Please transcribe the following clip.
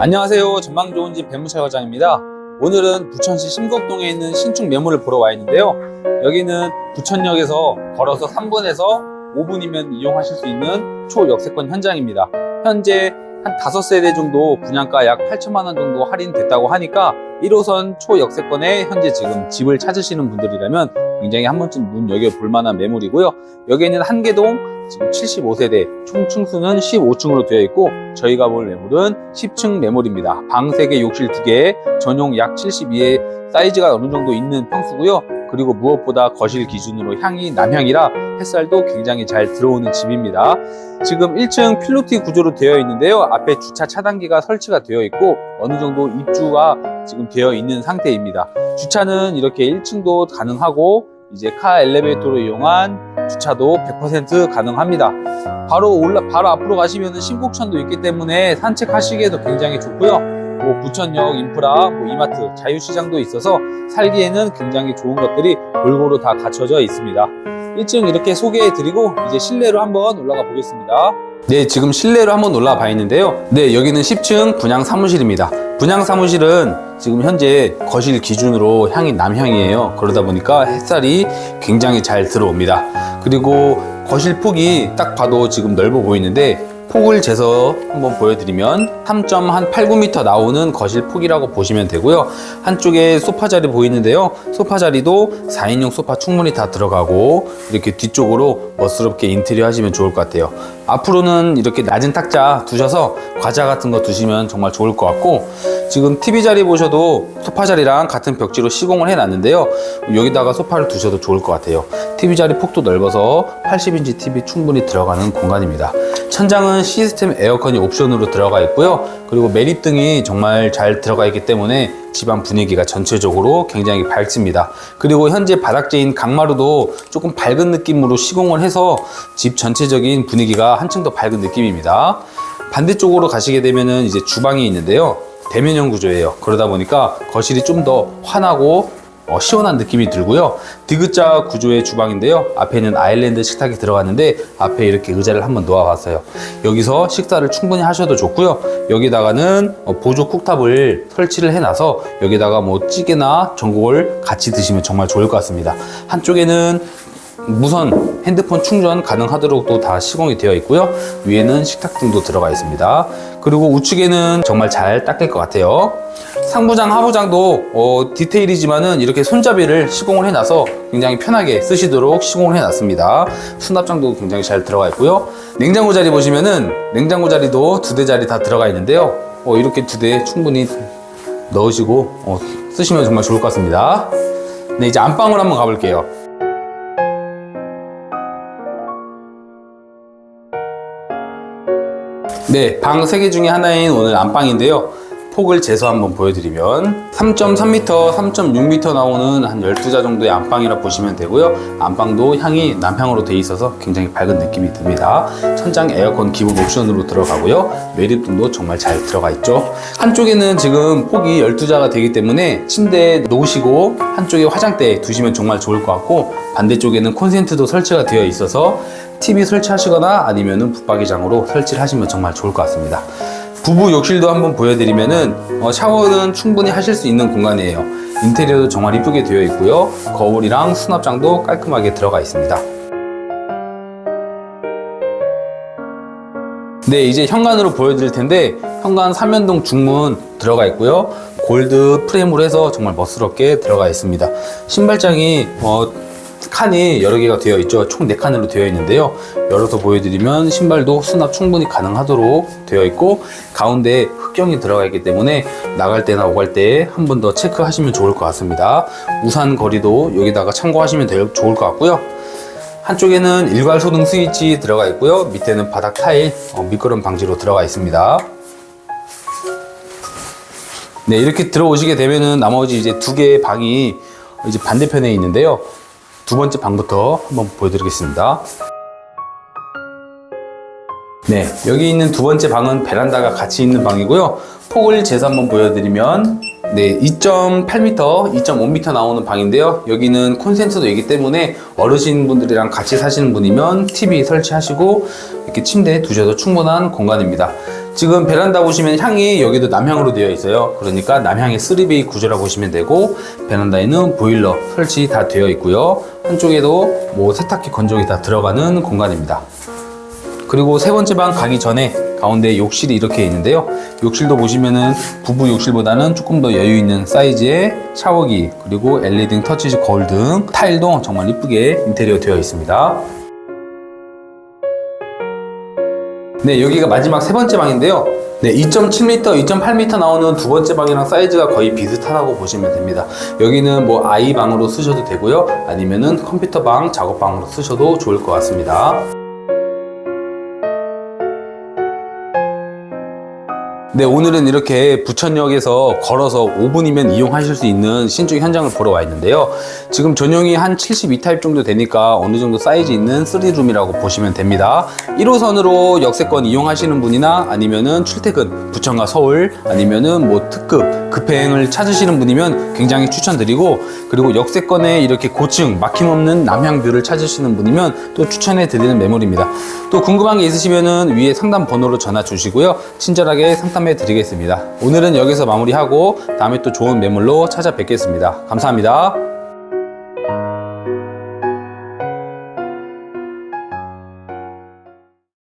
안녕하세요. 전망 좋은 집 배무철 과장입니다. 오늘은 부천시 심곡동에 있는 신축 매물을 보러 와 있는데요. 여기는 부천역에서 걸어서 3분에서 5분이면 이용하실 수 있는 초역세권 현장입니다. 현재 한 5세대 정도 분양가 약 8천만 원 정도 할인됐다고 하니까 1호선 초역세권에 현재 지금 집을 찾으시는 분들이라면 굉장히 한 번쯤 문 여겨볼 만한 매물이고요. 여기에는 한계동 지금 75세대, 총 층수는 15층으로 되어 있고 저희가 볼 매물은 10층 매물입니다. 방 3개, 욕실 2개, 전용 약 72의 사이즈가 어느 정도 있는 평수고요. 그리고 무엇보다 거실 기준으로 향이 남향이라 햇살도 굉장히 잘 들어오는 집입니다. 지금 1층 필로티 구조로 되어 있는데요. 앞에 주차 차단기가 설치가 되어 있고 어느 정도 입주가 지금 되어 있는 상태입니다. 주차는 이렇게 1층도 가능하고 이제 카 엘리베이터로 이용한 주차도 100% 가능합니다. 바로 올라 바로 앞으로 가시면은 신곡천도 있기 때문에 산책하시기에도 굉장히 좋고요. 뭐 부천역 인프라, 뭐 이마트, 자유시장도 있어서 살기에는 굉장히 좋은 것들이 골고루 다 갖춰져 있습니다. 1층 이렇게 소개해드리고 이제 실내로 한번 올라가 보겠습니다. 네, 지금 실내로 한번 올라가 봐 있는데요. 네, 여기는 10층 분양 사무실입니다. 분양 사무실은 지금 현재 거실 기준으로 향이 남향이에요. 그러다 보니까 햇살이 굉장히 잘 들어옵니다. 그리고 거실 폭이 딱 봐도 지금 넓어 보이는데 폭을 재서 한번 보여드리면 3.89m 나오는 거실 폭이라고 보시면 되고요. 한쪽에 소파 자리 보이는데요. 소파 자리도 4인용 소파 충분히 다 들어가고 이렇게 뒤쪽으로 멋스럽게 인테리어 하시면 좋을 것 같아요. 앞으로는 이렇게 낮은 탁자 두셔서 과자 같은 거 두시면 정말 좋을 것 같고 지금 TV 자리 보셔도 소파 자리랑 같은 벽지로 시공을 해놨는데요. 여기다가 소파를 두셔도 좋을 것 같아요. TV 자리 폭도 넓어서 80인치 TV 충분히 들어가는 공간입니다. 천장은 시스템 에어컨이 옵션으로 들어가 있고요. 그리고 매립등이 정말 잘 들어가 있기 때문에 집안 분위기가 전체적으로 굉장히 밝습니다. 그리고 현재 바닥재인 강마루도 조금 밝은 느낌으로 시공을 해서 집 전체적인 분위기가 한층 더 밝은 느낌입니다. 반대쪽으로 가시게 되면은 이제 주방이 있는데요. 대면형 구조예요. 그러다 보니까 거실이 좀 더 환하고 어, 시원한 느낌이 들고요. 디귿자 구조의 주방인데요. 앞에는 아일랜드 식탁이 들어갔는데 앞에 이렇게 의자를 한번 놓아봤어요. 여기서 식사를 충분히 하셔도 좋고요. 여기다가는 어, 보조 쿡탑을 설치를 해놔서 여기다가 뭐 찌개나 전골 같이 드시면 정말 좋을 것 같습니다. 한쪽에는 무선 핸드폰 충전 가능하도록 또 다 시공이 되어 있고요. 위에는 식탁 등도 들어가 있습니다. 그리고 우측에는 정말 잘 닦일 것 같아요. 상부장, 하부장도 어, 디테일이지만은 이렇게 손잡이를 시공을 해놔서 굉장히 편하게 쓰시도록 시공을 해놨습니다. 수납장도 굉장히 잘 들어가 있고요. 냉장고 자리 보시면은 냉장고 자리도 두 대 자리 다 들어가 있는데요. 어, 이렇게 두 대 충분히 넣으시고 어, 쓰시면 정말 좋을 것 같습니다. 네, 이제 안방으로 한번 가볼게요. 네, 방 3개 중에 하나인 오늘 안방인데요. 폭을 재서 한번 보여드리면 3.3m, 3.6m 나오는 한 12자 정도의 안방이라 보시면 되고요. 안방도 향이 남향으로 돼 있어서 굉장히 밝은 느낌이 듭니다. 천장 에어컨 기본 옵션으로 들어가고요. 매립등도 정말 잘 들어가 있죠. 한쪽에는 지금 폭이 12자가 되기 때문에 침대에 놓으시고 한쪽에 화장대 두시면 정말 좋을 것 같고 반대쪽에는 콘센트도 설치가 되어 있어서 TV 설치하시거나 아니면은 붙박이장으로 설치를 하시면 정말 좋을 것 같습니다. 부부 욕실도 한번 보여드리면은 어, 샤워는 충분히 하실 수 있는 공간이에요. 인테리어도 정말 이쁘게 되어 있고요. 거울이랑 수납장도 깔끔하게 들어가 있습니다. 네, 이제 현관으로 보여드릴 텐데 현관 삼연동 중문 들어가 있고요. 골드 프레임으로 해서 정말 멋스럽게 들어가 있습니다. 신발장이 어, 칸이 여러 개가 되어 있죠. 총 4칸으로 되어 있는데요. 열어서 보여드리면 신발도 수납 충분히 가능하도록 되어 있고 가운데 흑경이 들어가 있기 때문에 나갈 때나 오갈 때 한 번 더 체크하시면 좋을 것 같습니다. 우산 거리도 여기다가 참고하시면 될- 좋을 것 같고요. 한쪽에는 일괄 소등 스위치 들어가 있고요. 밑에는 바닥 타일 어, 미끄럼 방지로 들어가 있습니다. 네, 이렇게 들어오시게 되면은 나머지 이제 두 개의 방이 이제 반대편에 있는데요. 두 번째 방부터 한번 보여드리겠습니다. 네, 여기 있는 두 번째 방은 베란다가 같이 있는 방이고요. 폭을 재서 한번 보여드리면 네, 2.8m, 2.5m 나오는 방인데요. 여기는 콘센트도 있기 때문에 어르신분들이랑 같이 사시는 분이면 TV 설치하시고 이렇게 침대에 두셔도 충분한 공간입니다. 지금 베란다 보시면 향이 여기도 남향으로 되어 있어요. 그러니까 남향의 3베이 구조라고 보시면 되고 베란다에는 보일러 설치 다 되어 있고요. 한쪽에도 뭐 세탁기 건조기 다 들어가는 공간입니다. 그리고 세 번째 방 가기 전에 가운데 욕실이 이렇게 있는데요. 욕실도 보시면은 부부 욕실보다는 조금 더 여유 있는 사이즈의 샤워기 그리고 LED 터치 거울 등 타일도 정말 이쁘게 인테리어 되어 있습니다. 네, 여기가 마지막 세 번째 방인데요. 네, 2.7m, 2.8m 나오는 두 번째 방이랑 사이즈가 거의 비슷하다고 보시면 됩니다. 여기는 뭐 아이 방으로 쓰셔도 되고요. 아니면은 컴퓨터 방, 작업 방으로 쓰셔도 좋을 것 같습니다. 네, 오늘은 이렇게 부천역에서 걸어서 5분이면 이용하실 수 있는 신축 현장을 보러 와 있는데요. 지금 전용이 한 72타입 정도 되니까 어느 정도 사이즈 있는 3룸이라고 보시면 됩니다. 1호선으로 역세권 이용하시는 분이나 아니면은 출퇴근, 부천과 서울, 아니면은 뭐 특급, 급행을 찾으시는 분이면 굉장히 추천드리고, 그리고 역세권에 이렇게 고층, 막힘없는 남향뷰를 찾으시는 분이면 또 추천해 드리는 매물입니다. 또 궁금한 게 있으시면은 위에 상담 번호로 전화 주시고요. 친절하게 상담해 드리겠습니다. 오늘은 여기서 마무리하고 다음에 또 좋은 매물로 찾아뵙겠습니다. 감사합니다.